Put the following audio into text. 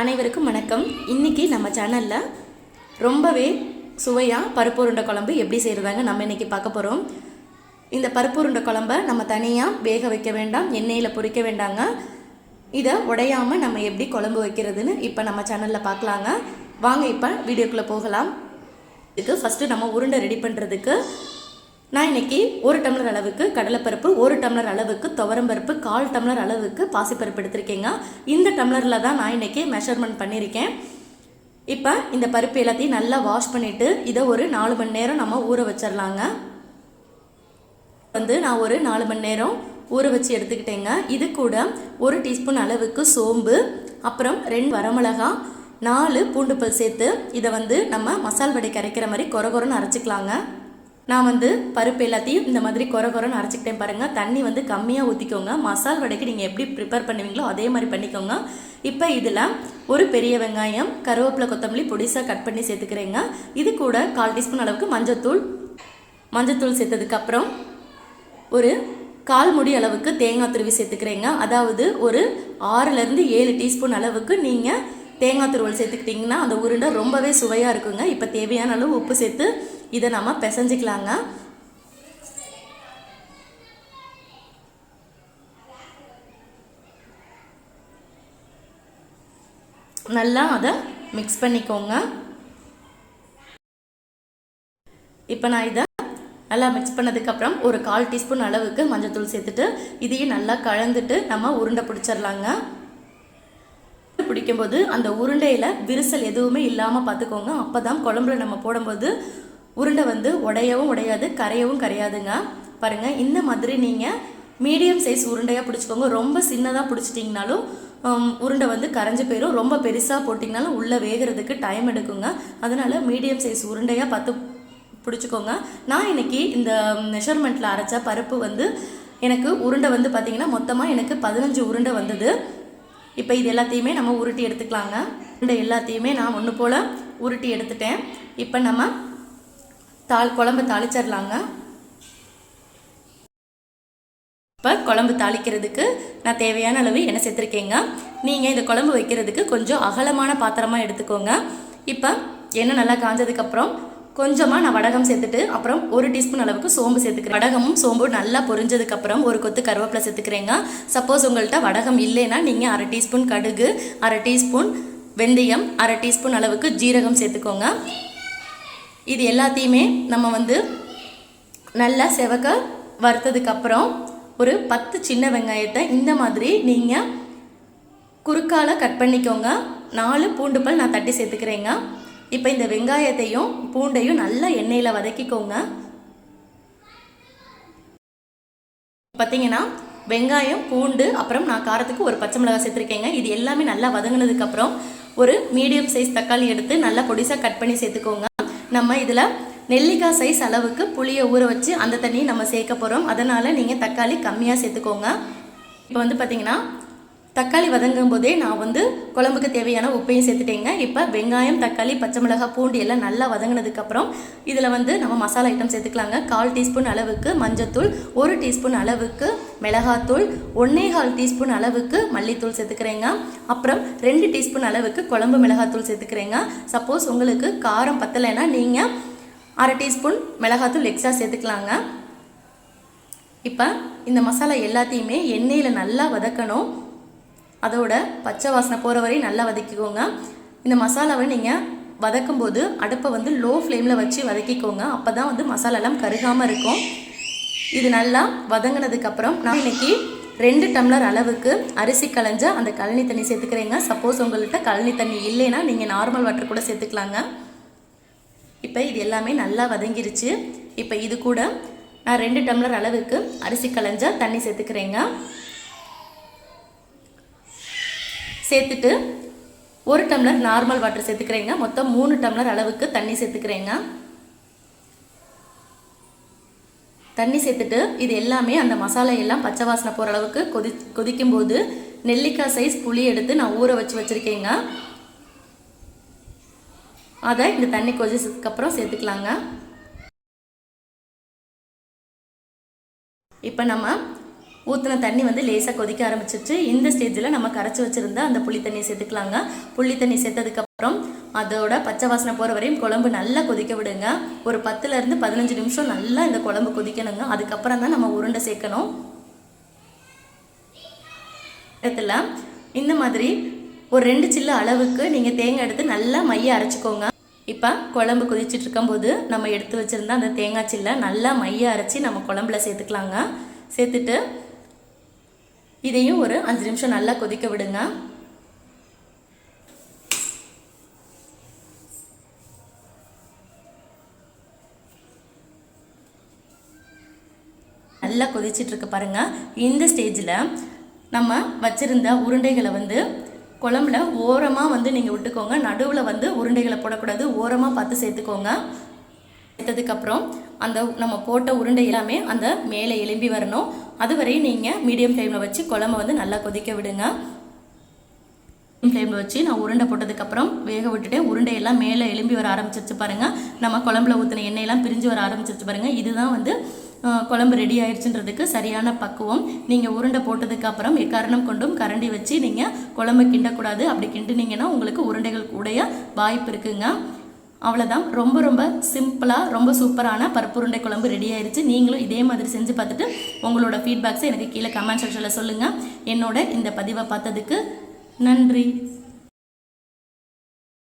அனைவருக்கும் வணக்கம். இன்னைக்கு நம்ம சேனலில் ரொம்பவே சுவையாக பருப்பு உருண்டை குழம்பு எப்படி செய்கிறதாங்க நம்ம இன்னைக்கு பார்க்க போகிறோம் இந்த பருப்பு உருண்டை குழம்பை நம்ம தனியாக வேக வைக்க வேண்டாம் எண்ணெயில் பொரிக்க வேண்டாங்க. இதை உடையாமல் நம்ம எப்படி குழம்பு வைக்கிறதுன்னு இப்போ நம்ம சேனலில் பார்க்கலாங்க. வாங்க இப்போ வீடியோக்குள்ளே போகலாம். இதுக்கு ஃபஸ்ட்டு நம்ம உருண்டை ரெடி பண்ணுறதுக்கு நான் இன்னைக்கு ஒரு டம்ளர் அளவுக்கு கடலைப்பருப்பு ஒரு டம்ளர் அளவுக்கு துவரம்பருப்பு கால் டம்ளர் அளவுக்கு பாசிப்பருப்பு எடுத்திருக்கேங்க. இந்த டம்ளரில் தான் நான் இன்னைக்கு மெஷர்மெண்ட் பண்ணியிருக்கேன். இப்போ இந்த பருப்பு எல்லாத்தையும் நல்லா வாஷ் பண்ணிவிட்டு இதை ஒரு நாலு மணி நேரம் நம்ம ஊற வச்சிடலாங்க வந்து நான் ஒரு நாலு மணி நேரம் ஊற வச்சு எடுத்துக்கிட்டேங்க. இது கூட ஒரு டீஸ்பூன் அளவுக்கு சோம்பு அப்புறம் ரெண்டு வரமிளகா நாலு பூண்டுப்பல் சேர்த்து இதை வந்து நம்ம மசால் வடை கரைக்கிற மாதிரி கொர கொரன்னு அரைச்சிக்கலாங்க. நான் வந்து பருப்பு எல்லாத்தையும் இந்த மாதிரி கொர கொரன்னு அரைச்சிக்கிட்டேன் பாருங்கள் தண்ணி வந்து கம்மியாக ஊற்றிக்கோங்க மசால் வடைக்கு நீங்கள் எப்படி ப்ரிப்பேர் பண்ணுவீங்களோ அதே மாதிரி பண்ணிக்கோங்க. இப்போ இதில் ஒரு பெரிய வெங்காயம் கருவேப்பிலை கொத்தமல்லி பொடிசாக கட் பண்ணி சேர்த்துக்கிறேங்க. இது கூட கால் டீஸ்பூன் அளவுக்கு மஞ்சத்தூள். மஞ்சத்தூள் சேர்த்ததுக்கப்புறம் ஒரு கால் முடி அளவுக்கு தேங்காய் துருவி சேர்த்துக்கிறேங்க. அதாவது ஒரு ஆறுலேருந்து ஏழு டீஸ்பூன் அளவுக்கு நீங்கள் தேங்காய் துருவல் சேர்த்துக்கிட்டிங்கன்னா அந்த உருண்டை ரொம்பவே சுவையாக இருக்குங்க. இப்போ தேவையான அளவு உப்பு சேர்த்து இதை நம்ம பிசைஞ்சிக்கலாங்க. நல்லா அதை மிக்ஸ் பண்ணிக்கோங்க. இப்போ நான் இதை நல்லா மிக்ஸ் பண்ணதுக்கப்புறம் ஒரு கால் டீஸ்பூன் அளவுக்கு மஞ்சத்தூள் சேர்த்துட்டு இதையும் நல்லா கலந்துட்டு நம்ம உருண்டை பிடிச்சிடலாங்க. பிடிக்கும்போது அந்த உருண்டையில் விரிசல் எதுவுமே இல்லாமல் பார்த்துக்கோங்க. அப்போ தான் குழம்புல நம்ம போடும்போது உருண்டை வந்து உடையவும் உடையாது கரையவும் கரையாதுங்க. பாருங்கள் இந்த மாதிரி நீங்கள் மீடியம் சைஸ் உருண்டையாக பிடிச்சிக்கோங்க. ரொம்ப சின்னதாக பிடிச்சிட்டிங்கனாலும் உருண்டை வந்து கரைஞ்சி போயிடும் ரொம்ப பெருசாக போட்டிங்கனாலும் உள்ளே வேகிறதுக்கு டைம் எடுக்குங்க. அதனால் மீடியம் சைஸ் உருண்டையாக பார்த்து பிடிச்சிக்கோங்க. நான் இன்னைக்கு இந்த மெஷர்மெண்ட்டில் அரைச்ச பருப்பு வந்து எனக்கு உருண்டை வந்து பார்த்திங்கன்னா மொத்தமாக எனக்கு பதினஞ்சு உருண்டை வந்தது. இப்போ இது எல்லாத்தையுமே நம்ம உருட்டி எடுத்துக்கலாங்க. உருண்டை எல்லாத்தையுமே நான் ஒன்று போல் உருட்டி எடுத்துட்டேன். இப்போ நம்ம தாள் குழம்பு தாளிச்சிடலாங்க. இப்போ குழம்பு தாளிக்கிறதுக்கு நான் தேவையான அளவு எண்ணெய் சேர்த்துருக்கேங்க. நீங்கள் இந்த குழம்பு வைக்கிறதுக்கு கொஞ்சம் அகலமான பாத்திரமாக எடுத்துக்கோங்க. இப்போ எண்ணெய் நல்லா காஞ்சதுக்கப்புறம் கொஞ்சமாக நான் வடகம் சேர்த்துட்டு அப்புறம் ஒரு டீஸ்பூன் அளவுக்கு சோம்பு சேர்த்துக்கிறேன். வடகமும் சோம்பும் நல்லா பொரிஞ்சதுக்கப்புறம் ஒரு கொத்து கருவேப்பிலை சேர்த்துக்கிறேங்க. சப்போஸ் உங்கள்கிட்ட வடகம் இல்லைன்னா நீங்கள் அரை டீஸ்பூன் கடுகு அரை டீஸ்பூன் வெந்தயம் அரை டீஸ்பூன் அளவுக்கு ஜீரகம் சேர்த்துக்கோங்க. இது எல்லாத்தையுமே நம்ம வந்து நல்லா செவக்க வறுத்ததுக்கப்புறம் ஒரு பத்து சின்ன வெங்காயத்தை இந்த மாதிரி நீங்கள் குறுக்கால கட் பண்ணிக்கோங்க. நாலு பூண்டு பல் நான் தட்டி சேர்த்துக்கிறேங்க. இப்போ இந்த வெங்காயத்தையும் பூண்டையும் நல்லா எண்ணெயில் வதக்கிக்கோங்க. பார்த்தீங்கன்னா வெங்காயம் பூண்டு அப்புறம் நான் காரத்துக்கு ஒரு பச்சை மிளகாய் சேர்த்துருக்கேங்க. இது எல்லாமே நல்லா வதங்கினதுக்கப்புறம் ஒரு மீடியம் சைஸ் தக்காளி எடுத்து நல்லா பொடிசாக கட் பண்ணி சேர்த்துக்கோங்க. நம்ம இதில் நெல்லிக்காய் சைஸ் அளவுக்கு புளியை ஊற வச்சு அந்த தண்ணியை நம்ம சேர்க்க போகிறோம் அதனால் நீங்கள் தக்காளி கம்மியாக சேர்த்துக்கோங்க. இப்போ வந்து பார்த்திங்கன்னா தக்காளி வதங்கும் போதே நான் வந்து குழம்புக்கு தேவையான உப்பையும் சேர்த்துட்டேங்க. இப்போ வெங்காயம் தக்காளி பச்சை மிளகாய் பூண்டு எல்லாம் நல்லா வதங்கினதுக்கப்புறம் இதில் வந்து நம்ம மசாலா ஐட்டம் சேர்த்துக்கலாங்க. கால் டீஸ்பூன் அளவுக்கு மஞ்சத்தூள் ஒரு டீஸ்பூன் அளவுக்கு மிளகாத்தூள் ஒன்றே கால் டீஸ்பூன் அளவுக்கு மல்லித்தூள் சேர்த்துக்கிறேங்க. அப்புறம் ரெண்டு டீஸ்பூன் அளவுக்கு குழம்பு மிளகாத்தூள் சேர்த்துக்கிறேங்க. சப்போஸ் உங்களுக்கு காரம் பத்தலைன்னா நீங்கள் அரை டீஸ்பூன் மிளகாத்தூள் எக்ஸ்ட்ரா சேர்த்துக்கலாங்க. இப்போ இந்த மசாலா எல்லாத்தையுமே எண்ணெயில் நல்லா வதக்கணும். அதோட பச்சை வாசனை போகிற வரையும் நல்லா வதக்கிக்கோங்க. இந்த மசாலாவை நீங்கள் வதக்கும்போது அடுப்பை வந்து லோ ஃப்ளேமில் வச்சு வதக்கிக்கோங்க. அப்போ தான் வந்து மசாலாலாம் கருகாமல் இருக்கும். இது நல்லா வதங்கினதுக்கப்புறம் நான் இன்னைக்கு ரெண்டு டம்ளர் அளவுக்கு அரிசி களைஞ்ச அந்த கழனி தண்ணி சேர்த்துக்கிறேங்க. சப்போஸ் உங்கள்கிட்ட கழனி தண்ணி இல்லைன்னா நீங்கள் நார்மல் வாட்டர் கூட சேர்த்துக்கலாங்க. இப்போ இது எல்லாமே நல்லா வதங்கிருச்சு. இப்போ இது கூட நான் ரெண்டு டம்ளர் அளவுக்கு அரிசி களைஞ்ச தண்ணி சேர்த்துக்கிறேங்க. சேர்த்துட்டு ஒரு டம்ளர் நார்மல் வாட்டர் சேர்த்துக்கிறேங்க. மொத்தம் மூணு டம்ளர் அளவுக்கு தண்ணி சேர்த்துக்கிறேங்க. தண்ணி சேர்த்துட்டு இது எல்லாமே அந்த மசாலா எல்லாம் பச்சை வாசனை போகிற அளவுக்கு கொதி கொதிக்கும்போது நெல்லிக்காய் சைஸ் புளி எடுத்து நான் ஊற வச்சு வச்சுருக்கேங்க. அதை இந்த தண்ணி கொதிச்சதுக்கப்புறம் சேர்த்துக்கலாங்க. இப்போ நம்ம ஊற்றின தண்ணி வந்து லேசாக கொதிக்க ஆரம்பிச்சிச்சு இந்த ஸ்டேஜில் நம்ம கரைச்சி வச்சுருந்தா அந்த புளி தண்ணி சேர்த்துக்கலாங்க. புளி தண்ணி சேர்த்ததுக்கப்புறம் அதோட பச்சை வாசனை போகிற வரையும் குழம்பு நல்லா கொதிக்க விடுங்க. ஒரு பத்துலேருந்து பதினஞ்சு நிமிஷம் நல்லா இந்த குழம்பு கொதிக்கணுங்க. அதுக்கப்புறம் தான் நம்ம உருண்டை சேர்க்கணும். இடத்துல இந்த மாதிரி ஒரு ரெண்டு சில்லு அளவுக்கு நீங்கள் தேங்காய் எடுத்து நல்லா மைய அரைச்சிக்கோங்க. இப்போ குழம்பு கொதிச்சிட்டு இருக்கும்போது நம்ம எடுத்து வச்சுருந்தா அந்த தேங்காய் சில்லை நல்லா மைய அரைச்சி நம்ம குழம்புல சேர்த்துக்கலாங்க. சேர்த்துட்டு இதையும் ஒரு அஞ்சு நிமிஷம் நல்லா கொதிக்க விடுங்க. நல்லா கொதிச்சிட்டு இருக்கு பாருங்க. இந்த ஸ்டேஜில் நம்ம வச்சிருந்த உருண்டைகளை வந்து குழம்புல ஓரமாக வந்து நீங்கள் விட்டுக்கோங்க. நடுவில் வந்து உருண்டைகளை போடக்கூடாது. ஓரமாக பார்த்து சேர்த்துக்கோங்க. சேர்த்ததுக்கப்புறம் அந்த நம்ம போட்ட உருண்டை எல்லாமே அந்த மேலே எலும்பி வரணும். அதுவரை நீங்கள் மீடியம் ஃப்ளேமில் வச்சு குழம்ப வந்து நல்லா கொதிக்க விடுங்க. ஃப்ளேமில் வச்சு நான் உருண்டை போட்டதுக்கப்புறம் வேக விட்டுட்டு உருண்டையெல்லாம் மேலே எலும்பி வர ஆரம்பிச்சிருச்சு பாருங்கள் நம்ம குழம்புல ஊற்றின எண்ணெயெல்லாம் பிரிஞ்சு வர ஆரம்பிச்சிருச்சு பாருங்கள் இதுதான் வந்து குழம்பு ரெடி ஆயிடுச்சுன்றதுக்கு சரியான பக்குவம். நீங்கள் உருண்டை போட்டதுக்கு அப்புறம் எக்காரணம் கொண்டும் கரண்டி வச்சு நீங்கள் குழம்பு கிண்டக்கூடாது. அப்படி கிண்டுனீங்கன்னா உங்களுக்கு உருண்டைகள் உடைய வாய்ப்பு இருக்குங்க. அவ்வளோதான் ரொம்ப ரொம்ப சிம்பிளாக ரொம்ப சூப்பரான பருப்பு உருண்டை குழம்பு ரெடி ஆயிருச்சு. நீங்களும் இதே மாதிரி செஞ்சு பார்த்துட்டு உங்களோட ஃபீட்பேக்ஸை எனக்கு கீழே கமெண்ட் செக்ஷனில் சொல்லுங்கள் என்னோட இந்த பதிவை பார்த்ததுக்கு நன்றி.